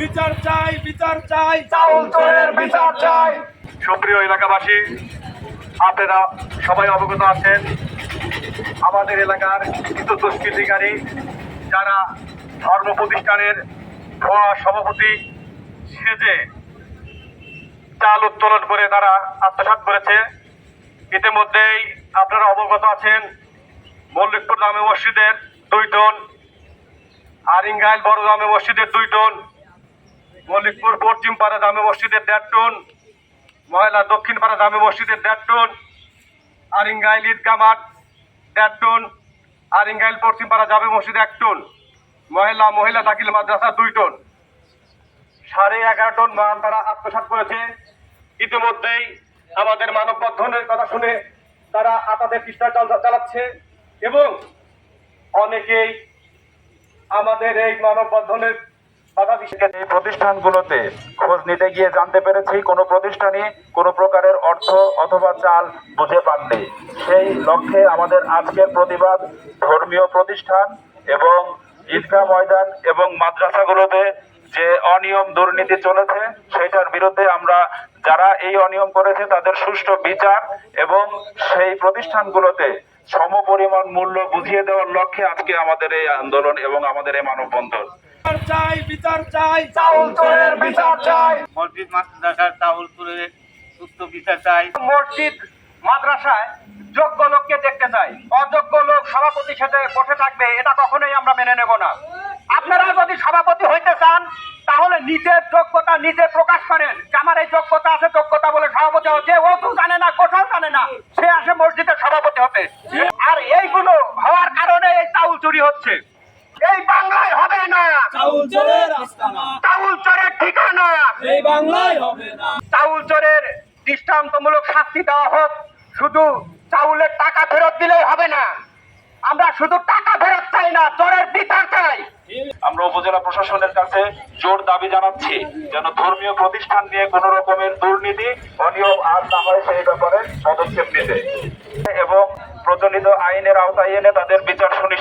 বিচার চাই বিচার চাই। চাউল চোরের বিচার চাই। সুপ্রিয় এলাকাবাসী আপনারা সবাই অবগত আছেন আমাদের এলাকার কিছু দুষ্কৃতিকারী যারা ধর্ম প্রতিষ্ঠানের ভুয়া সভাপতি সেজে চাল উত্তোলন করে তারা আত্মসাৎ করেছে। ইতিমধ্যেই আপনারা অবগত আছেন মল্লিকপুর জামে মসজিদের দুই টন আরিঙ্গাইল বড় জামে মসজিদের দুই টন মল্লিকপুর পশ্চিম পাড়া জামে মসজিদের দেড় টন, ময়লা দক্ষিণ পাড়া জামে মসজিদের দেড় টন, আরিঙ্গাইল ঈদগা মাঠ দেড় টন, আরিঙ্গাইল পশ্চিম পাড়া জামে মসজিদ এক টন মহিলা মহিলা দাখিল মাদ্রাসা দুই টন। সাড়ে এগারো টন মাল তারা আত্মসাৎ করেছে। ইতিমধ্যেই আমাদের মানববন্ধনের কথা শুনে তারা আতাদের চেষ্টা চালাচ্ছে এবং অনেকেই আমাদের এই মানববন্ধনের কথা বিশেষ এই প্রতিষ্ঠানগুলোতে খোঁজ নিতে গিয়ে জানতে পেরেছি, কোনো প্রতিষ্ঠানই কোনো প্রকারের অর্থ অথবা চাল বুঝে পাননি। সেই লক্ষ্যে আমাদের আজকের প্রতিবাদ ধর্মীয় প্রতিষ্ঠান এবং ঈদগাহ ময়দান এবং মাদ্রাসাগুলোতে যে অনিয়ম দুর্নীতি চলেছে সেটার বিরুদ্ধে আমরা যারা এই অনিয়ম করেছে, তাদের সুষ্ঠু বিচার এবং সেই প্রতিষ্ঠানগুলোতে সমপরিমাণ মূল্য বুঝিয়ে দেওয়ার লক্ষ্যে আজকে আমাদের এই আন্দোলন এবং আমাদের এই মানববন্ধন। চাই বিচার চাই। চাউল চোরের বিচার চাই। মসজিদ মাদ্রাসার চাউল তুলে সুস্থ বিচার চাই। মসজিদ মাদ্রাসায় যোগ্য লোককে দেখতে চাই। অযোগ্য লোক সভাপতি সাথে বসে থাকবে এটা কখনোই আমরা মেনে নেব না। আপনারা যদি সভাপতি হইতে চান তাহলে নিজের যোগ্যতা নিজে প্রকাশ করেন। যে আমার এই যোগ্যতা আছে যোগ্যতা বলে সভাপতি হচ্ছে ও তো জানে না কোথাও জানে না সে আসে মসজিদের সভাপতি হতে। আর এইগুলো হওয়ার কারণে এই চাউল চুরি হচ্ছে। এই বাংলায় হবে না। চাউল চোরের আস্তানা চাউল চোরের ঠিকানা। এই বাংলায় হবে না। চাউল চোরের দৃষ্টান্তমূলক শাস্তি দেওয়া হোক শুধু চাউলের টাকা ফেরত দিলেই হবে না। আমরা শুধু টাকা ফেরত চাই না চোরের বিচার চাই। আমরা উপজেলা প্রশাসনের কাছে জোর দাবি জানাচ্ছি যেন ধর্মীয় প্রতিষ্ঠান নিয়ে কোন রকমের দুর্নীতি অনিয়ম আর না হয় সেই ব্যাপারে পদক্ষেপ নিতে। এবং প্রচলিত আইনের আওতায় এনে তাদের বিচার সুনিশ্চিত হয়